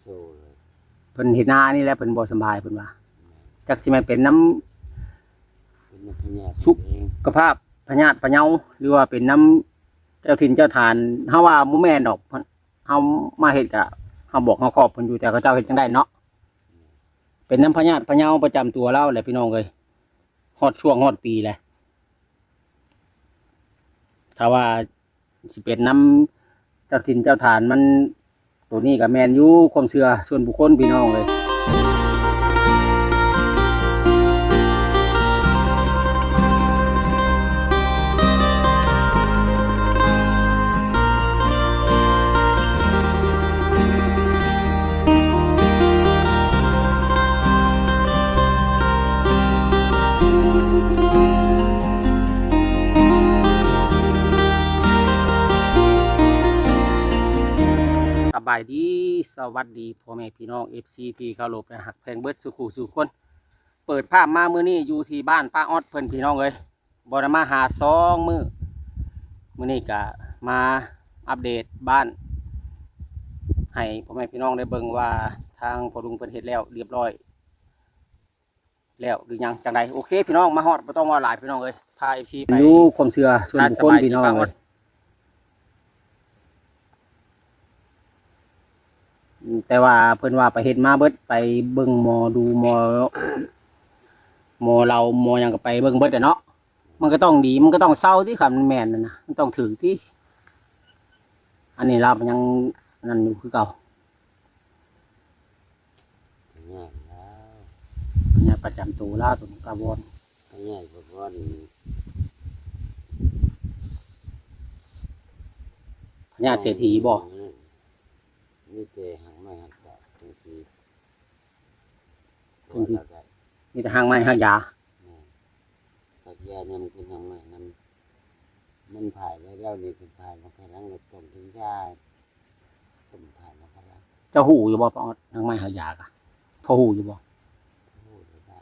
โซ่เลยเพิ่นเฮ็ดนานี่แหละเพิ่นบ่สำบายเพิ่นว่าจักสิแม่นเป็นน้ำเป็นนักพญาชุบเองกภาพพญาติพะเยาหรือว่าเป็นน้ำเจ้าถิ่นเจ้าทานเฮาว่าบ่แม่นดอกเพิ่นเฮามาเฮ็ดกะเฮาบอกเฮาครอบเพิ่นอยู่แต่เขาเจ้าเฮ็ดจังได้เนาะเป็นน้ำพญาติพะเยาประจำตัวเราแหละพี่น้องเอ้ยฮอดช่วงฮอดปีแหละถ้าว่าสิเป็นน้ำเจ้าถิ่นเจ้าทานมัน ตัวนี้กับแมนยูความเชื่อส่วนบุคคลพี่น้องเลย วัสดีพ่อแม่พี่น้องเอฟซีที่เคารพและหักแพงเบิดสุขุสุขคน เปิดภาพมามื้อนี้อยู่ที่บ้านป้าออดเพิ่นพี่น้องเลยบได้มาหาซองมือมื้อนี้ก็มาอัปเดตบ้าน ให้พ่อแม่พี่น้องได้เบิ่งว่าทางพอลุงเพิ่นเฮ็ดแล้วเรียบร้อย แล้วหรือยังจังใดโอเค พี่น้องมาฮอดบ่ต้องว่าหลายพี่น้องเลยพา FC ไปดูความเชื่อส่วนบุคคลพี่น้องเลย อืม แต่ว่าเพิ่นว่าไปเฮ็ดมาเบิดไปเบิ่งหมอดูหมอหมอเราหมอหยังก็ไปเบิ่งเบิดอะเนาะมันก็ต้องดีมันก็ต้องเศร้าที่คำมันแม่นนั่นะมันต้องถือที่อันนี้เรามันยังนั่นอยู่คือเก่าพญาแล้วพญาประจำตัวล่าตัวกระบอนพญาพระวันพญาเศรษฐีบ่ นี่เตะหางไม้หักดาบจังทีจังสิมีแต่หางไม้หางยาสักยาเนี่ยมันคือหางไม้นั้นมันผ่ายไว้แล้วนี่คือผ่ายมาข้างหลังเลยต้มถึงยาต้มผ่ายมาข้างหลังเจ้าหูอยู่บ่ปอดหางไม้หางยากะพอหูอยู่บ่โอ้ยได้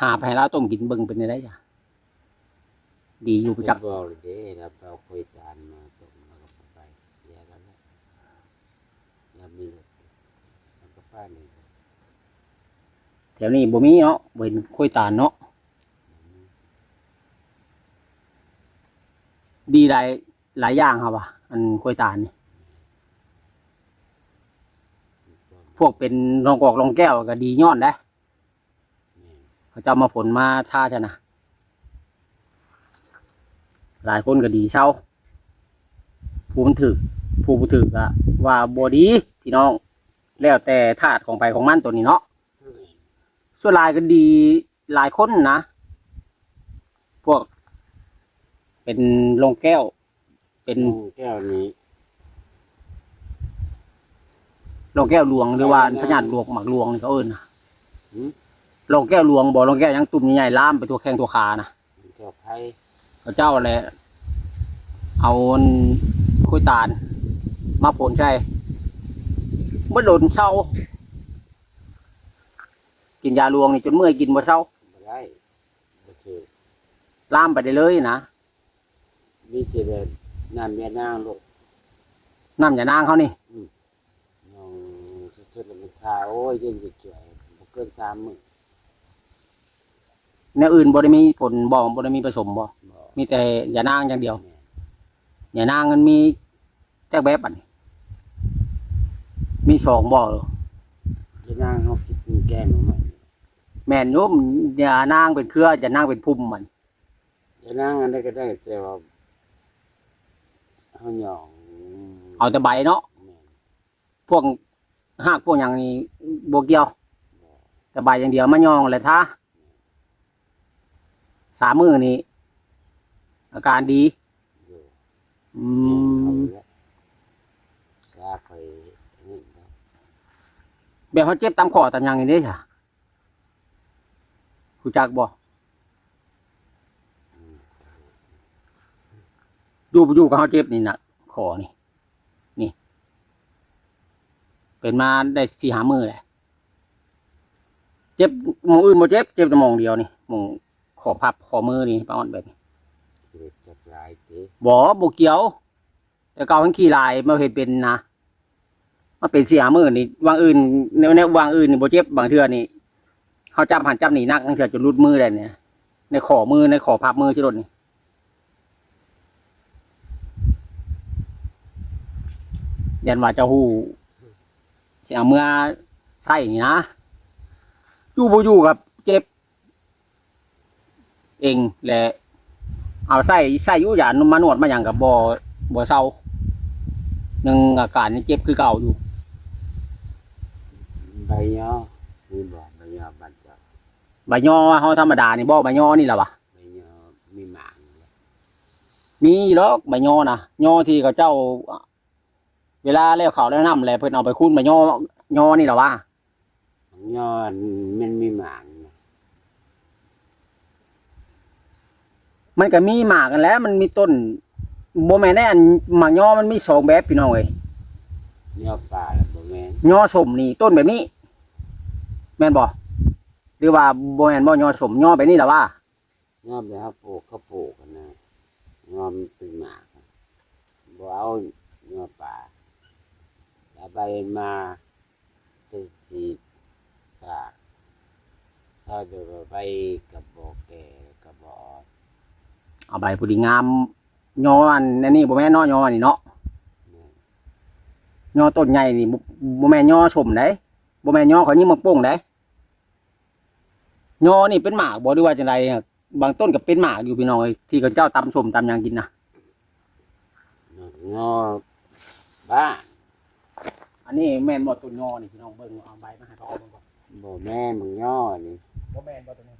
หาไปให้เราต้มกินเบิ่งเป็นได้จ้ะดีอยู่ประจักษ์บอกเลยเด้เราไปเอาคุยจานมาต้มแล้วก็ไปเสียแล้วนะ แล้วมีรถแล้วก็ป้านี่แถวนี้บ่มีเนาะบ่เห็นคุยตาลเนาะดีหลายหลายอย่างครับว่ะอันกล้วยตาลนี่พวกเป็นรองกอกรองแก้วก็ดีย้อนได้เขาจะมาผลมาท่าชนะหลายคนก็ดีเช่าผู้มันถือ ผู้ผู้ถือก็ว่าบอดีพี่น้อง แล้วแต่ธาตุของไปของมันตัวนี้เนาะส่วนหลายก็ดีหลายคนนะ พวก เป็นรองแก้ว เป็นแก้วนี้รองแก้วหลวงหรือว่าพญาติหลวงหมักหลวงนี่เขาเอิ้นนะหืมรองแก้วหลวงบ่รองแก้วยังตุ่มใหญ่ๆล่ามไปตัวแข้งตัวขานะแก้วไผ่พระเจ้าอะไรเอาอันคุยตาล มาผลใช่เมื่อโดนเช่ากินยาลวงนี่จนเมื่อยกินบ่เช่าบ่ได้บ่คือล่ามไปได้เลยนะมีแต่แบบน้ำยานางลูกน้ำยานางเขานี่น้องสุดๆแล้วมันชาโอ้ยเย็นจะจ่วยบ่เกินสามมื้อในอื่นบ่ได้มีผลบ่บ่ได้มีผสมบ่บ่มีแต่ยานางอย่างเดียวแม่ยานางมันมีจักแบบอันนี้ มีสองบ่เหรอยานางเฮากินแกงหน่อไม้แม่นโยมยานางเป็นเครือยานางเป็นพุ่มมันยานางอันใดก็ได้แต่ว่าเฮาหยองเอาแต่ใบเนาะแม่นพวกหากพวกอย่างนี้บวเกี่ยวบ่แต่ใบอย่างเดียวมายองเลยท่าสามมือนี่อาการดีอยู่อืเอาม ละชาไปนี่นะ แบบเขาเจ็บตามคอตามหยังนี่เด้จ้ะคุณจักบ่อยู่บ่อยู่กับเขาเจ็บนี่นะคอนี่ นี่ เป็นมาได้สี่หามือแหละเจ็บหมองอื่นบ่เจ็บ เจ็บแต่หมองเดียวนี่หมองขอพับขอมือนี่ป้าอ่อนแบบนี้คือจับหลายติบ่บ่เกี่ยว แต่เก่าทั้งขี่ลายมาเห็นเป็นนะ มันเป็นเสียมือนี่วางอื่นในในวางอื่นนี่โบเจ็บบางเทื่อนี่เขาจับหันจับหนีนักนั่นเถื่อจนรุดมือได้เนี่ย ในขอมือในขอพับมือชิรถนี่ยันว่าเจะหู้เสียเมื่อใส่นี่นะอยู่บ่อยู่กับเจ็บ เองแหละเอาใส่ใส่อยู่ยานมานวดมาอย่างกับบ่บ่เศร้ายังอาการนี่เจ็บคือเก่าอยู่ ย่อมีบอกใบย่อบัดเจับใบยอเฮาธรรมดานี่บ่ใบยอนี่ล่ะวะใบย่อมีหมางเลยมีหรอกใบยอนะยอที่เขาเจ้า เวลาแล้วเขาวแล้วน้ำแล้วเพิ่นเอาไปคุ้นใบยอยอนี่ล่ะวะย่อมันมีหมางนะมันก็มีหมากกันแหล้ว มันมีต้นบ่แม่นแน่อันหมากยอมันมีสองแบบพี่น้องเอ้ยย่อป่าแล้วบ่แม่นยอสมนี่ต้นแบบนี้ แม่นบ่หรือว่าบ่แม่นบ่ยอสมยอแบบนี้ล่ะวะย่อไปเขาปลูกเขาปลูกกันนะย่อมันเป็นหมากอะบ่เอาย่อป่าแล้วใบมาจะสีกากชอบจะใบกับบอกแก่กับบอกเอาใบผู้ดีงามยออันอันนี้บ่แม่นเนาะยออันนี้เนาะเนี่ยยอต้นใหญ่นี่บ่บ่แม่นยอสมเด้ บ่แม่นยอเขายิงมักโป่งเด้ยอนี่เป็นหมากบ่หรือว่าจังไดอะบางต้นก็เป็นหมากอยู่พี่น้องเอ้ยที่เขาเจ้าตำสมตำหยังกินนะย่อบ้านอันนี้แม่นบ่ต้นยอนี่พี่น้องเบิ่งเอาใบมาให้เขาเอาเบิ่งก่อนบ่แม่นมึงย่อนี่บ่แม่นบ่ตัวนี้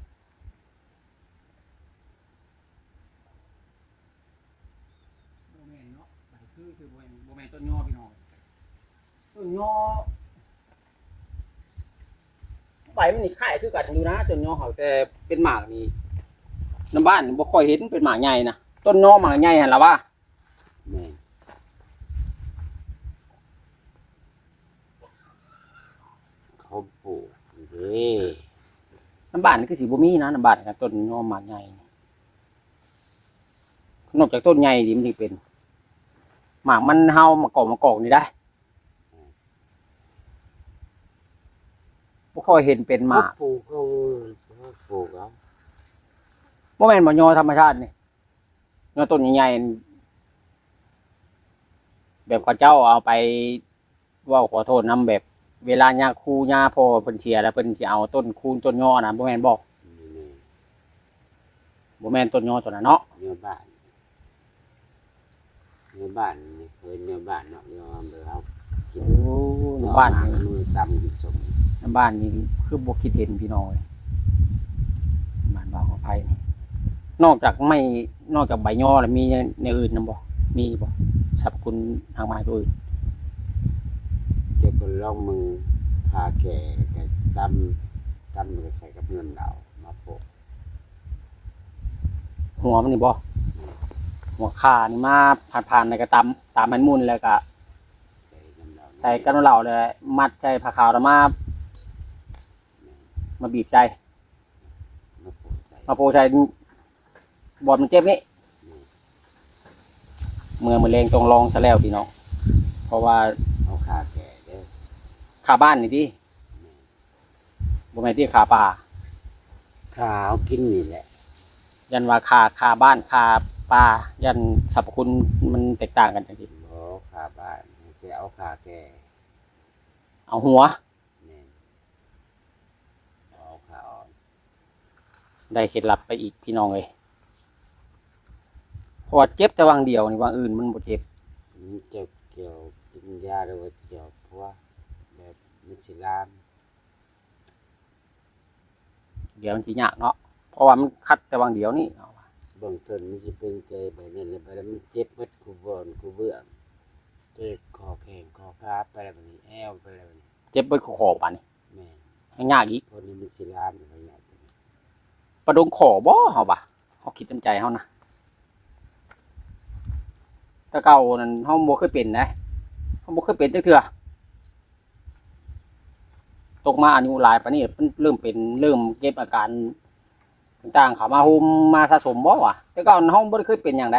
บ่แม่นเนาะมันคือคือบ่แม่นบ่แม่นต้นยอพี่น้องต้นยอ ใบมันนี่คล้ายคือกันอยู่นะต้นยอเขาแต่เป็นหมากนี่น้ำบ้านนี่บ่ค่อยเห็นเป็นหมากใหญ่นะต้นยอหมากใหญ่หั่นล่ะว่าแม่นเขาปลูกเด้น้ำบ้านนี่คือสิบ่มีนะน้ำบ้านกับต้นยอหมากใหญ่นอกจากต้นใหญ่ดิมันสิเป็นหมากมันเฮามากอกมากอกนี่ได้ ค่อยเห็นเป็นหมากปลูกเขาเขาปลูกเอาบ่แม่นบ่ยอธรรมชาตินี่ยอต้นใหญ่ๆแบบเขาเจ้าเอาไปเว่าขอโทษนํแบบ เวลาญาคูญาพ่อเพิ่นเสียแล้วเพิ่นสิเอาต้นคูนต้นยอน่ะบ่แม่นบ่นี่แม่บ่แม่นต้นยอตัวนั้นเนาะเนื้อบ้านเนื้อบ้านนี่เคยเนื้อบ้านเนาะยอมเลยเอากินโอ้น้ำบ้านเอนี่มือจำกินสมน้ำ บ้านนี่คือบ่คิดเห็นพี่น้องเอ้ยบ้านบ่าวของไผนี่นอกจากไม่นอกจากใบยอแล้วมีในอื่นนํบ่มีบ่สรรพคุณทางไม้ตัวอื่นเจ้าก็ลองมึงคาแก่แก่ตำตำมันก็ใส่กับเงินเรามาโปะหัวมันนี่บ่หัวขานี่มาผ่านๆในกระตำตามมันมุ่นแล้วก็ใส่น้ำเราใส่กันเหล่าเลยมัดใจผ้าขาวแล้วมา มาบีบใจ มาโปะใส่มาโปรใจบอดมันเจ็บนี่เมื่อมือเลงตรงลองซะแล้วพี่น้องเพราะว่าเอาคาแก่เด้อขาบ้านนี่ดิบ่แม่นที่ขาป่า ขาวกินนี่แหละ ยันว่าขาขาบ้านขาป่ายันสรรพคุณมันแตกต่างกันจังซี่บ่คาบ้านจะเอาคาแก่เอาหัว แม่นเอาขาว ได้เคล็ดลับไปอีกพี่น้องเลยเพราะว่าเจ็บแต่วางเดียวนี่วางอื่นมันบ่เจ็บมันจะเกี่ยวกินยาหรือว่าเกี่ยวเพราะว่าแบบมันสิลาม เดี๋ยวมันสิยากเนาะเพราะว่ามันคัดแต่วางเดียวนี่เอาว่ะเบื้องต้นมันสิเป็นใจไปนั่นแล้วไปแล้วมันเจ็บหมดคูบอนคูเบื่อเจ็บคอแข้งคอขาไปแล้วบัดนี้แอวไปแล้วบัดนี้เจ็บเบิดขอป่านนี่แม่นให้ยากอีกพวกนี้มันสิลามอยู่ไปอย่างนี้ ประดงขอบ่เฮาบ่ะเฮาคิดในใจเฮานะแต่เก่านั้นเฮาบ่เคยเป็นนะเฮาบ่เคยเป็นจักเทื่อตกมาอายุหลายปานนี้เพิ่นเริ่มเป็นเริ่มเก็บอาการต่างๆเข้ามาหุมมาสะสมบ่วะแต่ก่อนเฮาบ่ได้เคยเป็นหยังใด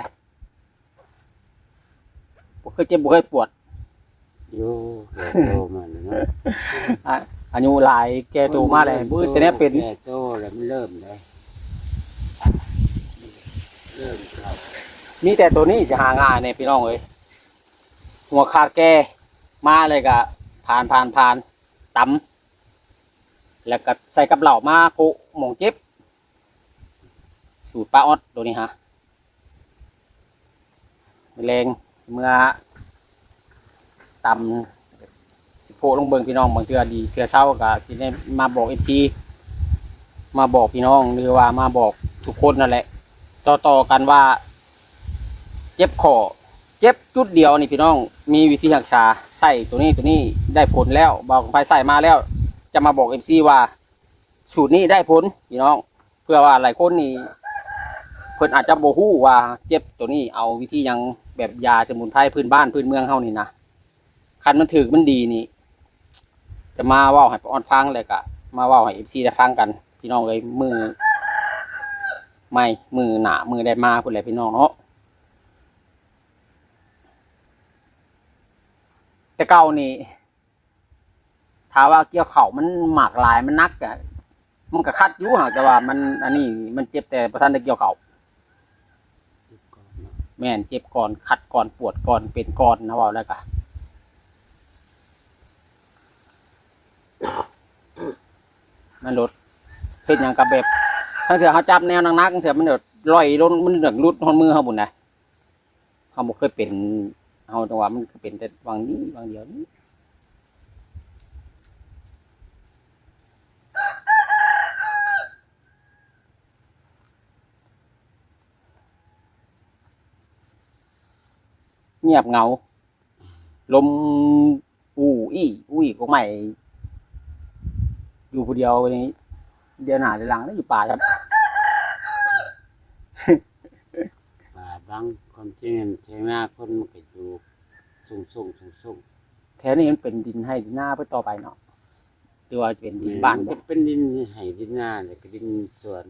บ่เคยเจ็บบ่เคยปวดอยู่แก่โตมาแล้วเนาะอะอายุหลายแก่โตมาแล้วบุ้ยแต่เนี้ยเป็นแก่โตแล้วมันเริ่มเลยเริ่ มีแต่ตัวนี้จะหาง่ายเนี่ยพี่น้องเอ้ยหัวขาดแกมาเลยก็ผ่านผ่านผ่านตำแล้วก็ใส่กับเหล่ามาโปะหมองเจ็บ สูตรป้าออดตัวนี้ฮะแรงเมื่อตำสิโพลงเบิงพี่น้องบางเทือดีเทือเศร้าก็สิได้มาบอกเอฟซีมาบอกพี่น้องหรือว่ามาบอกทุกคนนั่นแหละ ต่อต่อๆกันว่า เจ็บคอเจ็บจุดเดียวนี่พี่น้อง มีวิธีรักษาใส่ตัวนี้ตัวนี้ได้ผลแล้วบอกไปใส่มาแล้ว จะมาบอกเอฟซีว่า สูตรนี้ได้ผลพี่น้อง เพื่อว่าหลายคนนี่เพิ่นอาจจะโบฮู้ว่าเจ็บตัวนี้เอาวิธียังแบบยาสมุนไพรพื้นบ้านพื้นเมืองเฮานี่นะคันมันถือมันดีนี่ จะมาว่าให้ป้าออนฟังเลยกะ มาว่าให้เอฟซีได้ฟังกัน พี่น้องเอ้ยมือ ไม่มือหนามือได้มาพุ่นแหละพี่น้องเนาะแต่เก่านี่ถ้าว่าเกี่ยวเข่ามันหมากลายมันนักอะมันก็คัดยู่หากแต่ว่ามันอันนี้มันเจ็บแต่ประทันได้เกี่ยวเข่าแม่นเจ็บก่อนคัดก่อนปวดก่อนเป็นก่อนนะว่าแล้วก็มันลดเป็นอย่างกับแบบ ถ้าเถื่อเขาจับแนวนักๆเถื่อมันเดือดลอยลงมันเดือดรุดหอนมือเขาบุญนะเขาบอกเคยเป็นเขาจังหวะมันเป็นแต่วางนี้วางเดียวนี้เงียบเงา ลมอู้อี้อุ้ยก็ไม่อยู่ผู้เดียวนี่ เดียวหน้าเดียวหลังแล้วอยู่ป่าครับป่าบางความจริงใช่ไหมคนมันก็อยู่สูงสูงสูงสูงแถวนี้มันเป็นดินให้ดินหน้าเพื่อต่อไปเนาะหรือว่าจะเป็นดินบ้านมับ่จะเป็นดินให้ดินนาแล้วก็ดินสวน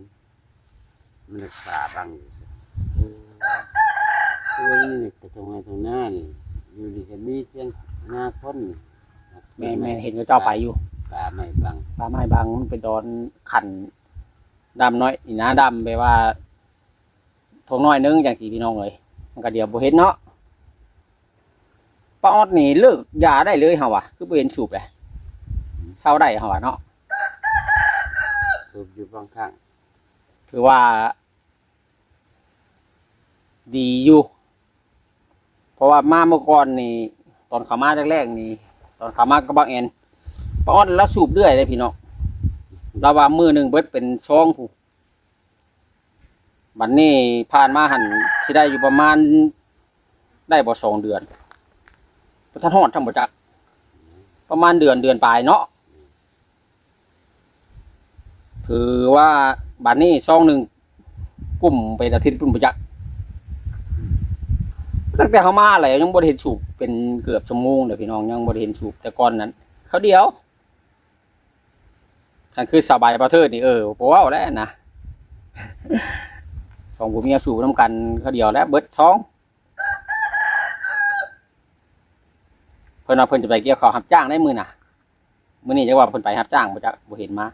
มันก็ป่าบางอยู่สิตัวนี้นี่ก็ตรงไหนตรงหน้านี่อยู่นี่ก็มีเพียงหน้าคนนี่แม่แม่เห็นว่าเจ้าไปอยู่ ป่าไม่บางป่าไม้บางมันเป็นดอนขันดำน้อยนี่นะดำไปว่าทงน้อยนึงอย่างสีพี่น้องเลยมันก็เดียวบ่เห็นเนาะป้าออดนี่เลิกยาได้เลยเฮาวะคือบ่เห็นสูบเลยเศร้าได้เฮาวะเนาะสูบอยู่บางข้างถือว่า ดีอยู่ เพราะว่ามาเมื่อก่อนนี่ ตอนเขามาแรกๆนี่ ตอนเขามากับบางแอน ป้ออดแล้วสูบเรื่อยเลยพี่น้องเราว่ามือหนึ่งเบิดเป็นช่องผู้บัดนนี้ผ่านมาหันสิได้อยู่ประมาณได้บ่สองเดือนประทันหอดทำบ่จัก ประมาณเดือนเดือนปลายเนาะถือว่าบัดนนี้ช่องหนึ่งกลุ่มไปอาทิตย์ปุ่นบ่จักตั้งแต่เขามาอะไรยังบ่เห็นสูบเป็นเกือบชั่วโมงเลยพี่น้องยังบ่เห็นสูบแต่ก่อนนั้นเขาเดียว คันคือสบายประเทศนี่เออบ่เว้าแล้วนะสองผัวเมียสูบน้ำกันเขาเดียวแล้วเบิดท้องเพิ่นว่าเพิ่นจะไปเกี่ยวข้าวรับจ้างได้มื้อน่ะมื้อนี้จักว่าเพิ่นไปรับจ้างบ่จักบ่เห็นมา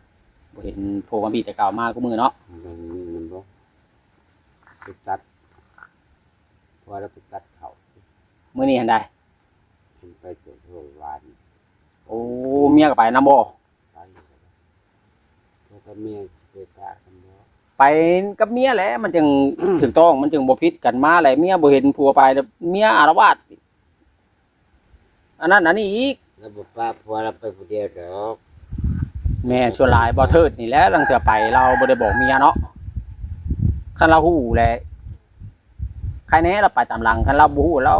บ่เห็นโผล่มาบีแต่เก่ามาก็มื้อเนาะมันมีมันบ่ไปตัดพอเราไปตัดเขามื้อนี้เห็นได้มันไปตรวจโรงพยาบาลโอ้เมียก็ไปนํบ่ ไปแล้วก็เมียสเปตากันบ่ไปกับเมียแหละมันจึง ถูกต้องมันจึงบ่ผิดกันมาแหละเมียบ่เห็นผัวไปแล้วเมียอารวาสอันนั้นอันนี้อีกแล้วบ่ป้าพอเราไปผู้เดียวดอกแม่ชวนหลายบ่เทิดนี่แหละหลังเสือไปเราบ่ได้บอกเมียเนาะคันเราฮู้แหละใครแน่เราไปตามหลังคันเราบ่ฮู้เรา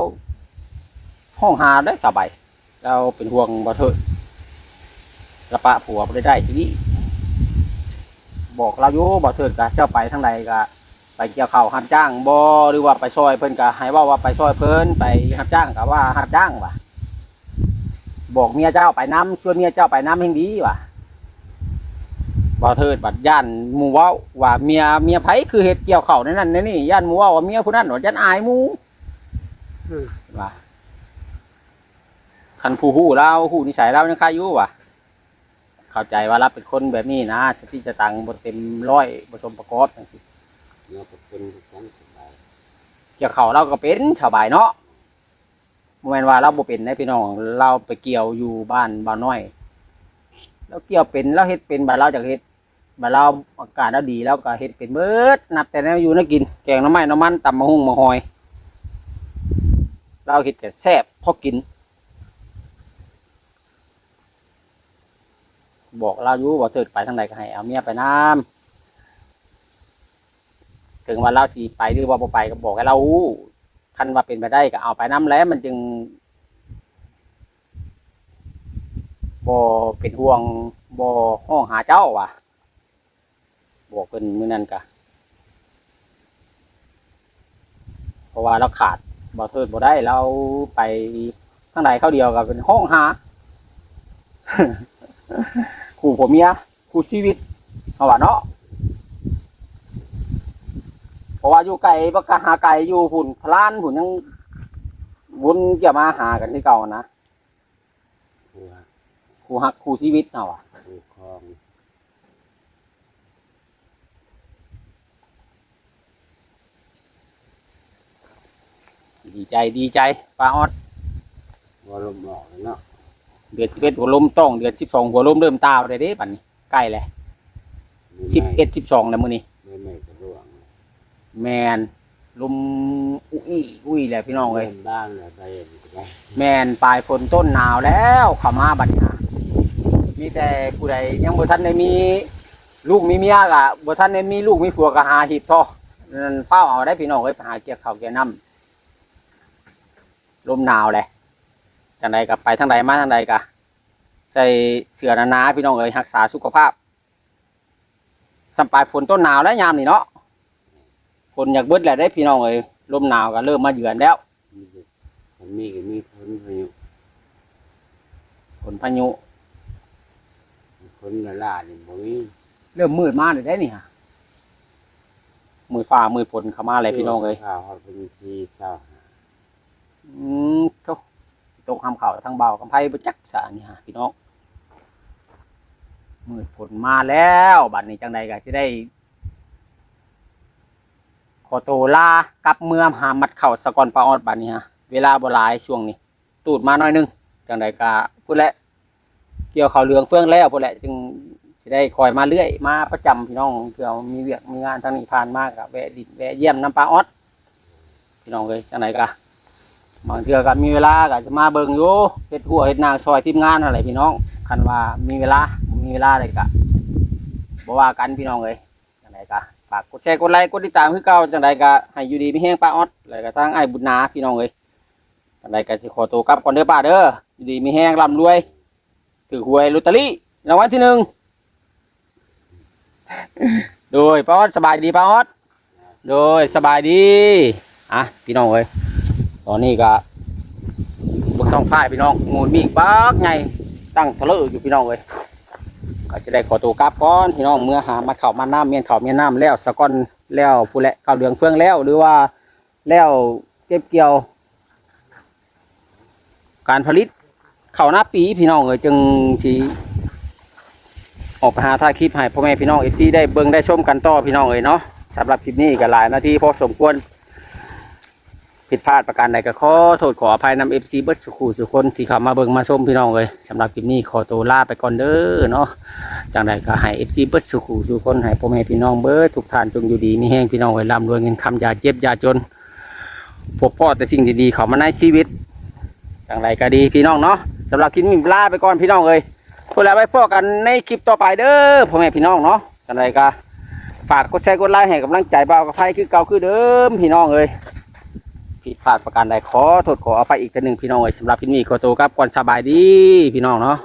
ห้องหาได้สบายเราเป็นห่วงบ่เทิดละปะผัวบ่ได้ได้ทีนี้ บอกเราอยู่บ่เทิดก็เจ้าไปทางใดก็ไปเกี่ยวข้าวรับจ้างบ่หรือว่าไปซอยเพิ่นก็ให้เว่าว่าไปซอยเพิ่นไปรับจ้างก็ว่ารับจ้างว่ะบอกเมียเจ้าไปนํชวนเมียเจ้าไปนํแห่งดีว่ะบ่เทิดบัดย่านหมู่เว้าว่าเมียเมียไผคือเฮ็ดเกี่ยวข้าวในนั้นในนี่ย่านหมู่เว้าว่าเมียผู้นั้นว่าย่านอายหมู่ว่าคันผู้ฮู้เราฮู้นิสัยเรายังคาอยู่ว่ะ เข้าใจว่าเราเป็นคนแบบนี้นะสติจะตังบ่เต็มร้อยบสมประกอบจังซี่เนาะก็เป็นกันสบายเกี่ยวเขาเราก็เป็นชาวบานเนาะบ่แม่นว่าเราบ่เป็นได้พี่น้องเราไปเกี่ยวอยู่บ้านบ่าวน้อยเราเกี่ยวเป็นเราเฮ็ดเป็นบ่าเราจากเฮ็ดบ่าเราอากาศเราดีแล้วก็เฮ็ดเป็นเบิดนับแต่แนวอยู่นวกิน แกงน้ำไม้น้ำมันตำมะฮุ่งมะฮอย เราเฮ็ดแต่แซ่บพอกิน บอกเราอยู่ว่าเถิดไปทางใดก็ให้เอาเมียไปน้ำถึงว่าเราสีไปหรือว่าบ่ไปก็บอกให้เราอู้คันว่าเป็นไปได้ก็เอาไปน้ำแล้วมันจึงบ่เป็นห่วงบ่ห้องหาเจ้าว่ะบอกเป็นมือนั้นกะเพราะว่าเราขาดบ่เทิดบ่ได้เราไปทางใดเข้าเดียวกับเป็นห้องหา คู่ผัวเมียคู่ชีวิตเอาว่าเนาะเพราะว่าอยู่ไกลปกหาไกลอยู่หุ่นพลานหุ่นยังวนเกี่ยวมาหากันที่เก่านะผู้ฮักคู่ฮักคู่ชีวิตเอาอะผู้ครองดีใจดีใจป้าออดบ่ลมออกเลยเนาะ เดือนสิบเอ็ดหัวลมต้องเดือนสิบสองหัวลมเริ่มตาวเลยเด้ปันนี้ใกล้แล้วมีสิบไม้เอ็ดสิบสองแล้วมื้อนี้ไม่ไม่กระร่วงแมนลมอุ้ยอุ้ยแหละพี่น้องเลยเล่นบ้างเลยไปเห็นก็ได้แมนปลายฝนต้นหนาวแล้วเข้ามาบัดนี้ฮะมีแต่ผู้ใดยังบ่ทันได้มี ลูกมีเมียกะบ่ทันได้มีลูกมีผัวก็หาหีบทอนั่นเฝ้าเอาได้พี่น้องเอ้ยไปหาเกี่ยวข้าวเกี่ยวน้ำลมหนาวแหละ จังใดก็ไปทางใดมาทางใดก็ใส่เสื้อหนาๆพี่น้องเอ้ยรักษาสุขภาพสัมปลายฝนต้นหนาวแล้วยามนี่เนาะฝนอยากเบิดแหละได้พี่น้องเอ้ยลมหนาวก็เริ่มมาเยือนแล้วมีแต่คนมีก็มีคนพายุฝนพายุคนละล่านี่บ่มีเริ่มมืดมาเลยได้นี่ฮะมืดฟ้ามืดฝนเข้ามาเลยพี่น้องเอ้ยข้าวฮอดเป็นทีเศร้าหาอืมโตตกคำเข่าทางเบากำไพ่บจักสานี่ฮะพี่น้องมืดฝนมาแล้วบัดนี้จังใดก็สิได้ ขอโตวลากลับเมืองหามัดเข่าสะกอนปลาออดบัดนี้ฮะเวลาบ่หลายช่วงนี้ ตูดมาหน่อยนึงจังใดก็พูดแหละเกี่ยวเขาวเหลืองเฟื่องแล้วพูดแหละจึงสิได้คอยมาเรื่อยมาประจำพี่น้องเผื่อมีเวียกมีงานทางนี้ผ่านมากกับแวะดินแวะเยี่ยมน้ำปลาออดพี่น้องเลยจังใดก็ บางเทื่อก็มีเวลาก็จะมาเบิ่งอยู่เฮ็ดหัวเฮ็ดนางซอยทีมงานอะไรพี่น้องคันว่ามีเวลาบ่มีเวลาอะไรก็บ่ว่ากันพี่น้องเลยจังใดก็ฝากกดแชร์กดไลค์กดติดตามคือเก่าจังใดก็ให้อยู่ดีมีแห้งปลาออดแล้วก็ทางไอ้บุญนาพี่น้องเลยจังไดก็สิขอตัวกลับก่อนเด้อป้าเด้ออยู่ดีมีแห้งร่ำรวยถือหวยลอตเตอรี่รางวัลที่หนึ่งโดยป้าออดสบายดีป้าออดโดยสบายดีอะพี่น้องเอ้ย ตอนนี้ก็บุกต้องพ่ายพี่น้องงูมีปักไงตั้งทะเลอยู่พี่น้องเอ้ยก็สิได้ขอตัวกลับก่อนพี่น้องเมื่อหามาเข่ามาน้ำเมียนเข่าเมียนน้ำแล้วสะก้อนแล้วผู้และข้าวเหลืองเฟืองแล้วหรือว่าแล้วเก็บเกี่ยว การผลิตข้าวหน้าปีพี่น้องเอ้ยจึงสิออกหาถ่าคลิปให้พ่อแม่พี่น้องเอฟซีได้เบิ่งได้ชมกันต่อพี่น้องเอ้ยเนาะสำหรับคลิปนี้ก็หลายนาทีพอสมควร ผิดพลาดประการใดก็ขอโทษขออภัยนำเอฟซีเบิร์ดสุขูสุคนที่เข้ามาเบิ่งมาชมพี่น้องเอ้ยสำหรับคลิปนี้ขอตัวลาไปก่อนเด้อเนาะจังใดก็ให้เอฟซีเบิร์ดสุขูสุคนให้พ่อแม่พี่น้องเบิร์ดทุกท่านจงอยู่ดีมีแห้งพี่น้องเอ้ยร่ำรวยเงินคำยาเจ็บยาจนพบพ่อแต่สิ่งดีๆเขามาในชีวิตจังไรก็ดีพี่น้องเนาะสำหรับคลิปนี้ลาไปก่อนพี่น้องเอ้ยพวกเราไปพบกันในคลิปต่อไปเด้อพ่อแม่พี่น้องเนาะจังไรก็ฝากกดแชร์กดไลค์ให้กำลังใจเบากับไฟคือเก่าคือเดิมพี่น้องเอ้ย ผิดพลาดประการใดขอโทษขออภัยอีกทีหนึ่งพี่น้องเอ้ยสำหรับพี่นี่ขอตัวครับก่อนสบายดีพี่น้องเนาะ